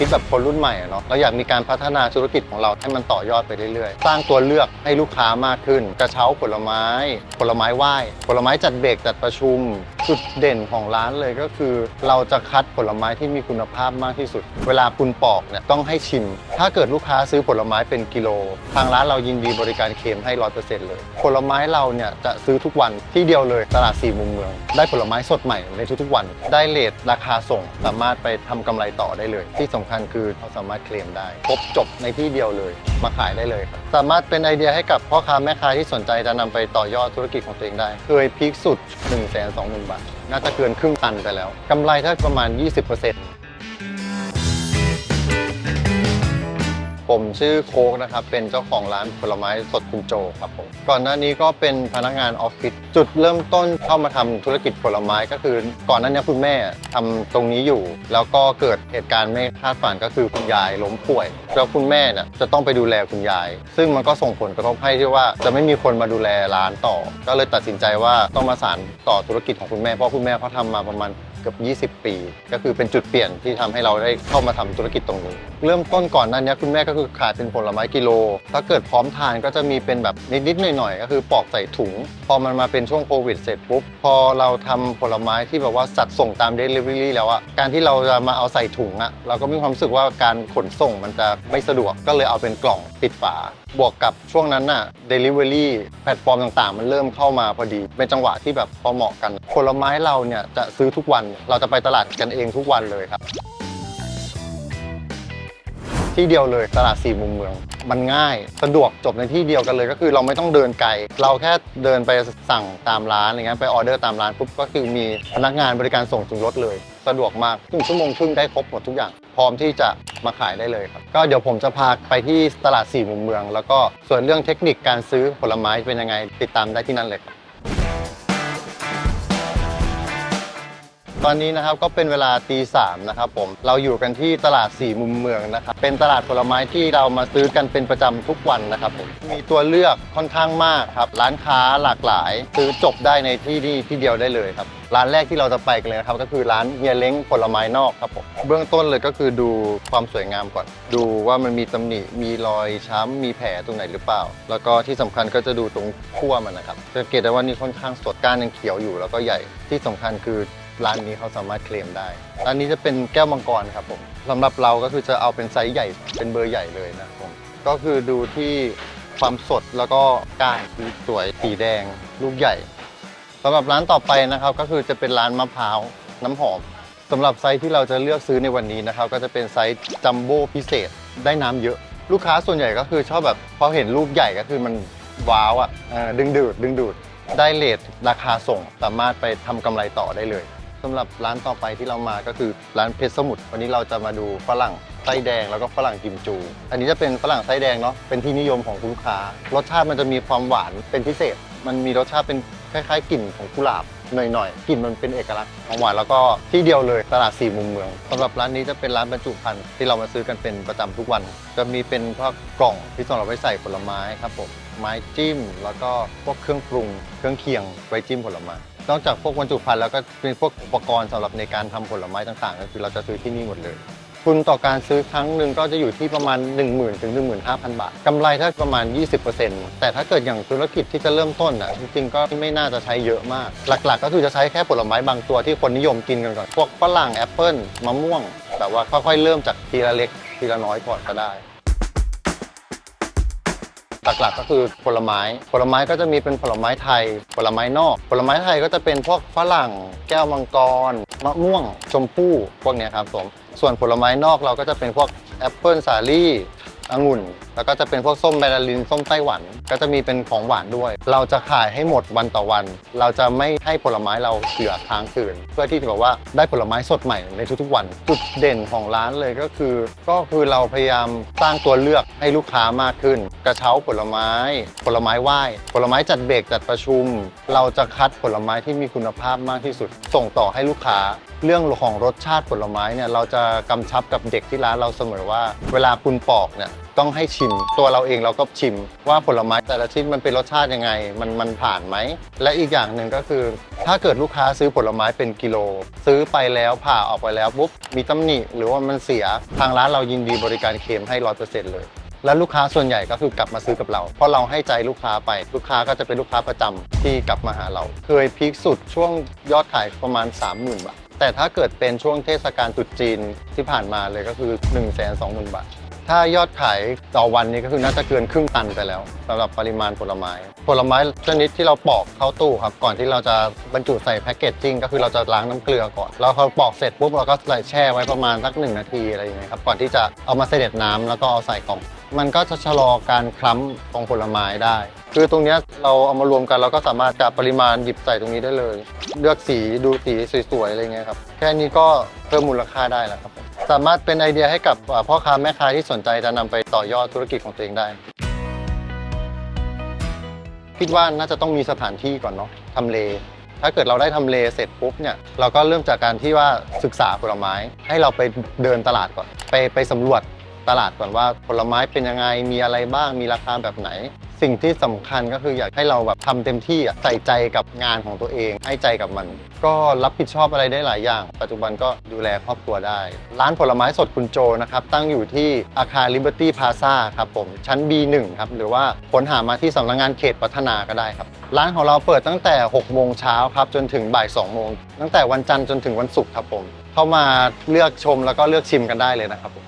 คิดแบบคนรุ่นใหม่อะเนาะเราอยากมีการพัฒนาธุรกิจของเราให้มันต่อยอดไปเรื่อยๆ สร้างตัวเลือกให้ลูกค้ามากขึ้น กระเช้าผลไม้ ผลไม้ไหว้ผลไม้จัดเบรกจัดประชุม จุดเด่นของร้านเลยก็คือ เราจะคัดผลไม้ที่มีคุณภาพมากที่สุด เวลาคุณปอกเนี่ยต้องให้ชิม ถ้าเกิดลูกค้าซื้อผลไม้เป็นกิโล ทางร้านเรายินดีบริการเคลมให้ร้อยเปอร์เซ็นต์เลย ผลไม้เราเนี่ยจะซื้อทุกวันที่เดียวเลยตลาดสี่มุมเมือง ได้ผลไม้สดใหม่ในทุกๆวัน ได้เลทราคาส่งสามารถไปทำกำไรต่อได้เลยที่สำคัญคือเราสามารถเคลมได้ครบจบในที่เดียวเลย มาขายได้เลยครับสามารถเป็นไอเดียให้กับพ่อค้าแม่ค้าที่สนใจจะนำไปต่อยอดธุรกิจของตัวเองได้ เคยพีคสุด 1 2 0 0 0 0 บาท น่าจะเกินครึ่งตันไปแล้วกำไรถ้าประมาณ 20% ผมชื่อโค้กนะครับ เป็นเจ้าของร้านผลไม้สดคุณโจครับผม ก่อนหน้านี้ก็เป็นพนักงานออฟฟิศ จุดเริ่มต้นเข้ามาทำธุรกิจผลไม้ก็คือ ก่อนหน้านี้คุณแม่ทำตรงนี้อยู่ แล้วก็เกิดเหตุการณ์ไม่คาดฝันก็คือคุณยายล้มป่วย แล้วคุณแม่เนี่ยจะต้องไปดูแลคุณยาย ซึ่งมันก็ส่งผลกระทบให้ที่ว่าจะไม่มีคนมาดูแลร้านต่อ ก็เลยตัดสินใจว่าต้องมาสานต่อธุรกิจของคุณแม่ เพราะคุณแม่เขาทำมาประมาณ กือบ20 ปี ก็คือเป็นจุดเปลี่ยนที่ทำให้เราได้เข้ามาทำธุรกิจตรงนี้ เริ่มต้นก่อนนั้นเนี้คุณแม่ก็คือขายเป็นผลไม้กิโล ถ้าเกิดพร้อมทานก็จะมีเป็นแบบนิดๆหน่อยๆก็คือปอกใส่ถุง พอมันมาเป็นช่วงโควิดเสร็จปุ๊บพอเราทำผลไม้ที่แบบว่าสัดส่งตามเดลิเวอรี่แล้วอะการที่เราจะมาเอาใส่ถุงอะเราก็มีความรู้สึกว่าการขนส่งมันจะไม่สะดวกก็เลยเอาเป็นกล่องปิดฝาบวกกับช่วงนั้นน่ะ Delivery แพลตฟอร์มต่างๆ มันเริ่มเข้ามาพอดี เป็นจังหวะที่แบบพอเหมาะกัน ผลไม้เราเนี่ยจะซื้อทุกวัน เราจะไปตลาดกันเองทุกวันเลยครับ ที่เดียวเลยตลาดสี่มุมเมือง มันง่าย สะดวกจบในที่เดียวกันเลย ก็คือเราไม่ต้องเดินไกล เราแค่เดินไปสั่งตามร้านอะไรเงี้ยไปออเดอร์ตามร้านปุ๊บก็คือมีพนักงานบริการส่งถึงรถเลย สะดวกมากครึ่งชั่วโมงครึ่งได้ครบหมดทุกอย่าง พร้อมที่จะมาขายได้เลยครับ ก็เดี๋ยวผมจะพาไปที่ตลาดสี่มุมเมือง แล้วก็ส่วนเรื่องเทคนิคการซื้อผลไม้เป็นยังไงติดตามได้ที่นั่นเลยครับ ตอนนี้นะครับก็เป็นเวลาตีสามนะครับผมเราอยู่กันที่ตลาดสี่มุมเมืองนะครับเป็นตลาดผลไม้ที่เรามาซื้อกันเป็นประจำทุกวันนะครับผมมีตัวเลือกค่อนข้างมากครับร้านค้าหลากหลาย ซื้อจบได้ในที่นี่ที่เดียวได้เลยครับ ร้านแรกที่เราจะไปกันเลยนะครับก็คือร้านเฮียเล้งผลไม้นอกครับผมเบื้องต้นเลยก็คือดูความสวยงามก่อน ดูว่ามันมีตำหนิมีรอยช้ำมีแผลตรงไหนหรือเปล่า แล้วก็ที่สำคัญก็จะดูตรงขั้วมันนะครับสังเกตได้ว่านี่ค่อนข้างสดก้านยังเขียวอยู่แล้วก็ใหญ่ที่สำคัญคือ ร้านนี้เขาสามารถเคลมได้ร้านนี้จะเป็นแก้วมังกรครับผมสำหรับเราก็คือจะเอาเป็นไซส์ใหญ่ เป็นเบอร์ใหญ่เลยนะครับผม ก็คือดูที่ความสดแล้วก็ก้านสวยสีแดง ลูกใหญ่สำหรับร้านต่อไปนะครับก็คือจะเป็นร้านมะพร้าวน้ำหอมสำหรับไซส์ที่เราจะเลือกซื้อในวันนี้นะครับ ก็จะเป็นไซส์จัมโบ้พิเศษได้น้ำเยอะ ลูกค้าส่วนใหญ่ก็คือชอบแบบพอเห็นลูกใหญ่ก็คือมันว้าวอะดึงดูดดึงดูดได้เลทราคาส่งสามารถไปทำกำไรต่อได้เลย สำหรับร้านต่อไปที่เรามาก็คือร้านเพชรสมุทรวันนี้เราจะมาดูฝรั่งไส้แดงแล้วก็ฝรั่งกิมจู อันนี้จะเป็นฝรั่งไส้แดงเนาะเป็นที่นิยมของคุณลูกค้า รสชาติมันจะมีความหวานเป็นพิเศษ มันมีรสชาติเป็นคล้ายๆกลิ่นของกุหลาบหน่อยๆกลิ่นมันเป็นเอกลักษณ์ของหวานแล้วก็ที่เดียวเลยตลาดสี่มุมเมืองสำหรับร้านนี้จะเป็นร้านบรรจุภัณฑ์ที่เรามาซื้อกันเป็นประจำทุกวัน จะมีเป็นพวกกล่องที่สำหรับไว้ใส่ผลไม้ครับผมไม้จิ้ม แล้วก็พวกเครื่องปรุง เครื่องเคียงไว้จิ้มผลไม้ นอกจากพวกบรรจุภัณฑ์แล้วก็เป็นพวกอุปกรณ์สำหรับในการทำผลไม้ต่างๆ ก็คือเราจะซื้อที่นี่หมดเลย ทุนต่อการซื้อครั้งหนึ่งก็จะอยู่ที่ประมาณ 1 0,000 ถึง 15,000 บาทกำไรถ้าประมาณ 20%แต่ถ้าเกิดอย่างธุรกิจที่จะเริ่มต้นอะจริงๆก็ไม่น่าจะใช้เยอะมาก หลักๆ ก็คือจะใช้แค่ผลไม้บางตัวที่คนนิยมกินกันก่อนพวกฝรั่งแอปเปิลมะม่วงแบบว่าค่อยๆเริ่มจากทีละเล็กทีละน้อยก่อนก็ได้ หลักๆ ก็คือผลไม้ ผลไม้ก็จะมีเป็นผลไม้ไทย ผลไม้นอก ผลไม้ไทยก็จะเป็นพวกฝรั่ง แก้วมังกร มะม่วง ชมพู่ พวกเนี้ยครับผม ส่วนผลไม้นอกเราก็จะเป็นพวกแอปเปิลสาลี่องุ่น แล้วก็จะเป็นพวกส้มแมนดารินส้มไต้หวัน ก็จะมีเป็นของหวานด้วย เราจะขายให้หมดวันต่อวัน เราจะไม่ให้ผลไม้เราเหลือค้างคืน เพื่อที่จะแบบว่าได้ผลไม้สดใหม่ในทุกๆวัน จุดเด่นของร้านเลยก็คือ ก็คือเราพยายามสร้างตัวเลือกให้ลูกค้ามากขึ้น กระเช้าผลไม้ ผลไม้ไหว้ ผลไม้จัดเบรกจัดประชุม เราจะคัดผลไม้ที่มีคุณภาพมากที่สุด ส่งต่อให้ลูกค้า เรื่องของรสชาติผลไม้เนี่ยเราจะกำชับกับเด็กที่ร้านเราเสมอว่า เวลาคุณปอกเนี่ย ต้องให้ชิม ตัวเราเองเราก็ชิม ว่าผลไม้แต่ละชิ้นมันเป็นรสชาติยังไง มันมันผ่านไหม และอีกอย่างหนึ่งก็คือ ถ้าเกิดลูกค้าซื้อผลไม้เป็นกิโล ซื้อไปแล้วผ่าออกไปแล้วปุ๊บมีตำหนิ หรือว่ามันเสียทางร้านเรายินดีบริการเคลมให้ร้อยเปอร์เซ็นต์เลยแล้วลูกค้าส่วนใหญ่ก็คือกลับมาซื้อกับเรา เพราะเราให้ใจลูกค้าไป ลูกค้าก็จะเป็นลูกค้าประจำที่กลับมาหาเรา เคยพีคสุดช่วงยอดขายประมาณ 30,000 บาท แต่ถ้าเกิดเป็นช่วงเทศกาลตรุษจีนที่ผ่านมาเลยก็คือ 1 2 0 0 0 0 บาท ถ้ายอดขายต่อวันนี้ก็คือน่าจะเกินครึ่งตันไปแล้วสำหรับปริมาณผลไม้ ผลไม้ชนิดที่เราปอกเข้าตู้ครับ ก่อนที่เราจะบรรจุใส่แพ็กเกจจิ้งก็คือเราจะล้างน้ำเกลือก่อน แล้วพอปอกเสร็จปุ๊บเราก็ใส่แช่ไว้ประมาณสักหนึ่งนาทีอะไรอย่างเงี้ยครับ ก่อนที่จะเอามาเสด็จน้ำแล้วก็เอาใส่กล่อง มันก็จะชะลอการคล้ำของผลไม้ได้ คือตรงเนี้ยเราเอามารวมกันเราก็สามารถจับปริมาณหยิบใส่ตรงนี้ได้เลย เลือกสีดูสีสวยๆอะไรเงี้ยครับ แค่นี้ก็เพิ่มมูลค่าได้แล้วครับผม สามารถเป็นไอเดียให้กับพ่อค้าแม่ค้าที่สนใจจะนำไปต่อยอดธุรกิจของตัวเองได้ คิดว่าน่าจะต้องมีสถานที่ก่อนเนาะทำเล ถ้าเกิดเราได้ทำเลเสร็จปุ๊บเนี่ยเราก็เริ่มจากการที่ว่าศึกษาผลไม้ ให้เราไปเดินตลาดก่อน ไปไปสำรวจตลาดก่อนว่าผลไม้เป็นยังไงมีอะไรบ้างมีราคาแบบไหน สิ่งที่สำคัญก็คืออยากให้เราแบบทำเต็มที่อะใส่ใจกับงานของตัวเอง ให้ใจกับมัน ก็รับผิดชอบอะไรได้หลายอย่าง ปัจจุบันก็ดูแลครอบครัวได้ ร้านผลไม้สดคุณโจนะครับ ตั้งอยู่ที่อาคาร Liberty Plaza ครับผม ชั้น B1 ครับหรือว่าค้นหามาที่สำนักงานเขตพัฒนาก็ได้ครับ ร้านของเราเปิดตั้งแต่ 6 โมงเช้าครับจนถึงบ่าย 2 โมง ตั้งแต่วันจันทร์จนถึงวันศุกร์ครับผม เข้ามาเลือกชมแล้วก็เลือกชิมกันได้เลยนะครับผม